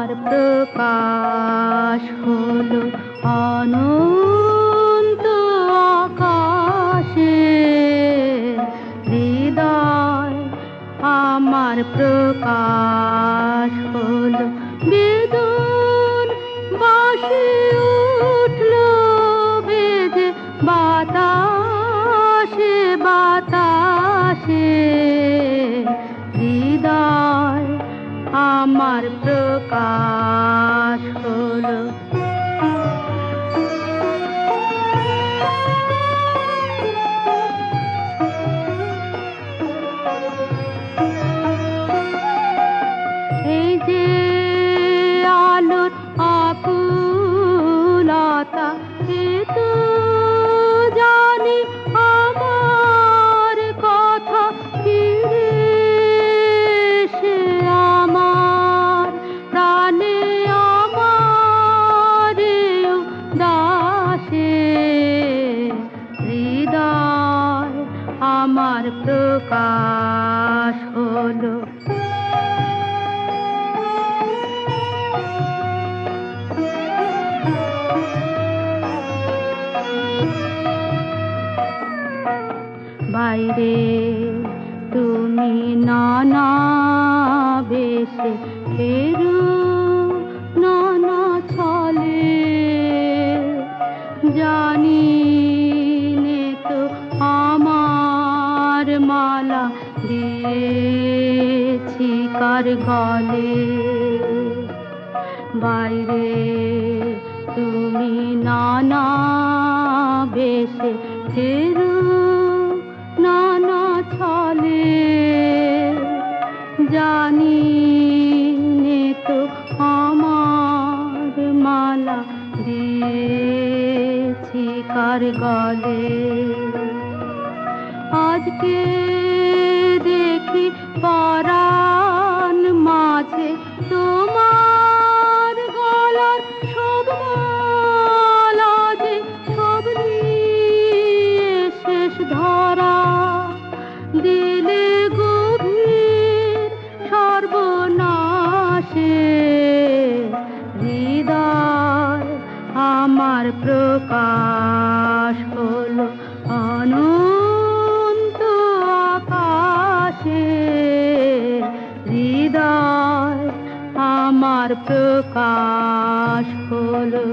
আমার প্রকাশ হলো অনন্ত আকাশে। হৃদয় আমার প্রকাশ দিয়েছি কার গলে? বাইরে তুমি নানা বেশে ফেরু নানা ছলে। জানি তো আমার মালা কার গলে। আজকে প্রকাশ হলো।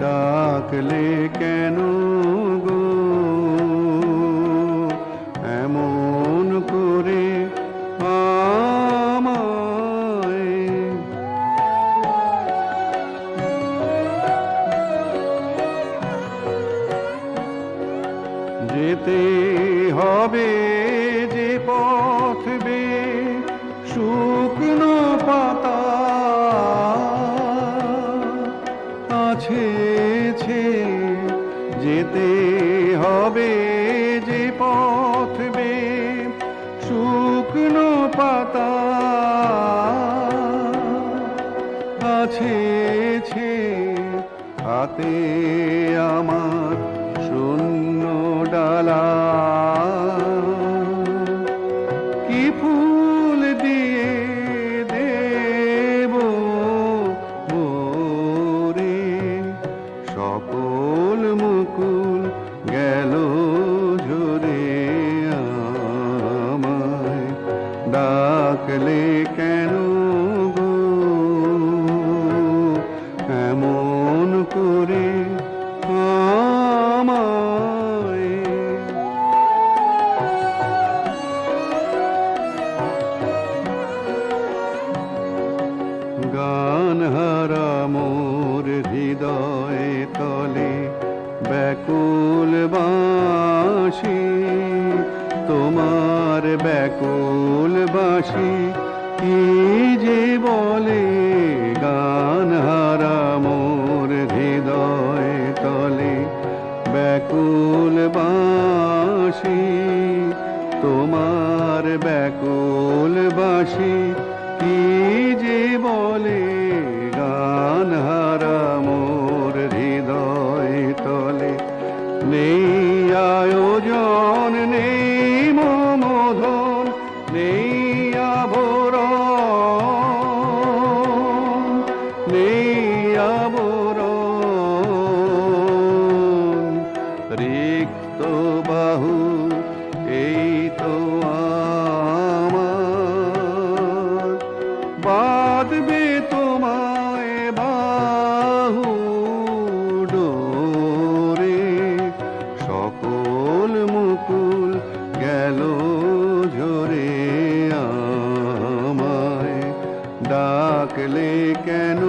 ডাকলে কেন গো ছে হাতে আমার ডাকলে কেন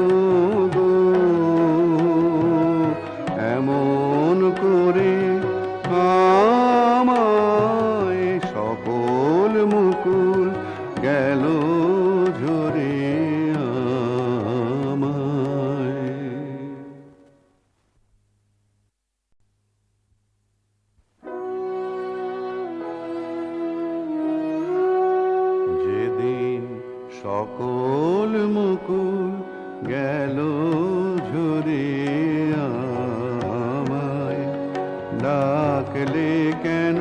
কেন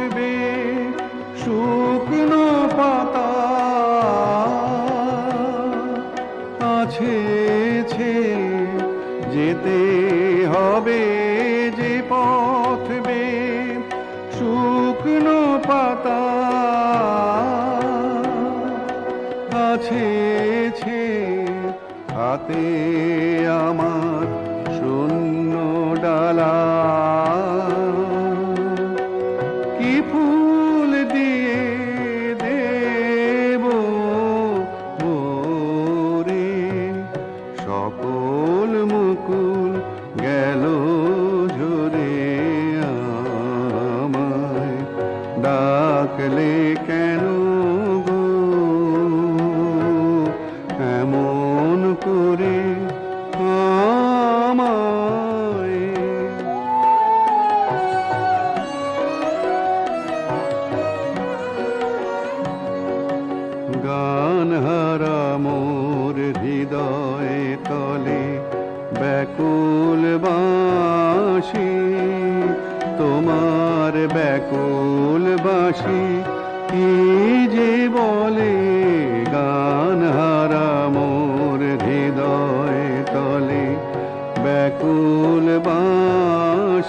উঠবে শুকনো পাতা। আছে যেতে হবে যে পথবে শুকনো পাতা। আছে হাতে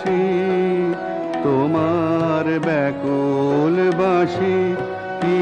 ভালোবাসি তোমার ব্যাকুল বাসি কি